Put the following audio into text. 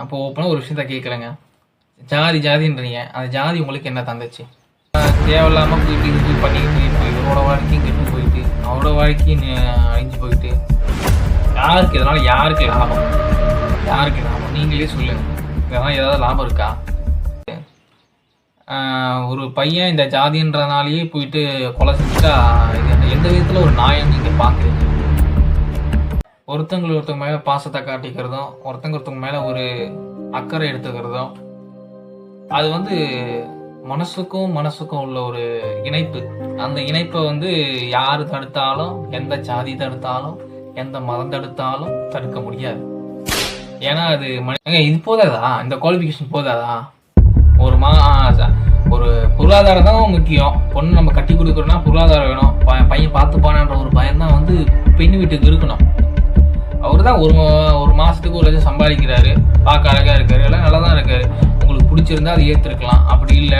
அப்போ ஓப்பனாக ஒரு விஷயத்த கேட்குறேங்க ஜாதி ஜாதின்றீங்க. அந்த ஜாதி உங்களுக்கு என்ன தந்துச்சு? தேவையில்லாமல் போயிட்டு இது போய் பண்ணிக்கிட்டு இவரோட வாழ்க்கையும் கெட்டு போயிட்டு அவரோட வாழ்க்கையும் அழிஞ்சு போயிட்டு. யாருக்கு இதனால் யாருக்கு லாபம்? யாருக்கு லாபம்? நீங்களே சொல்லுங்கள் இதெல்லாம் ஏதாவது லாபம் இருக்கா? ஒரு பையன் இந்த ஜாதின்றனாலேயே போயிட்டு கொலை செஞ்சுட்டா எந்த விதத்தில் ஒரு நாயம் நீங்கள் பார்க்குறீங்க ஒருத்தங்க ஒருத்தங்க மேலே பாசத்தை காட்டிக்கிறதும் ஒருத்தங்க ஒருத்தங்க மேலே ஒரு அக்கறை எடுத்துக்கிறதும் அது வந்து மனசுக்கும் மனசுக்கும் உள்ள ஒரு இணைப்பு. அந்த இணைப்பை வந்து யார் தடுத்தாலும் எந்த ஜாதி தடுத்தாலும் எந்த மதம் தடுத்தாலும் தடுக்க முடியாது. ஏன்னா அது மனிதங்க இது போதாதா? இந்த குவாலிஃபிகேஷன் போதாதா? ஒரு மா ஒரு பொருளாதாரம் தான் முக்கியம். பொண்ணு நம்ம கட்டி கொடுக்குறோன்னா பொருளாதாரம் வேணும். பையன் பையன் பார்த்துப்பானான்ற ஒரு பயம் தான் வந்து பெண் வீட்டுக்கு இருக்கணும். அவர் தான் ஒரு மா- ஒரு மாதத்துக்கு ஒரு லட்சம் சம்பாதிக்கிறாரு. பார்க்க அழகாக இருக்காரு. எல்லாம் நல்லா தான் இருக்காரு. உங்களுக்கு பிடிச்சிருந்தா அதை ஏற்றுருக்கலாம் அப்படி இல்லை.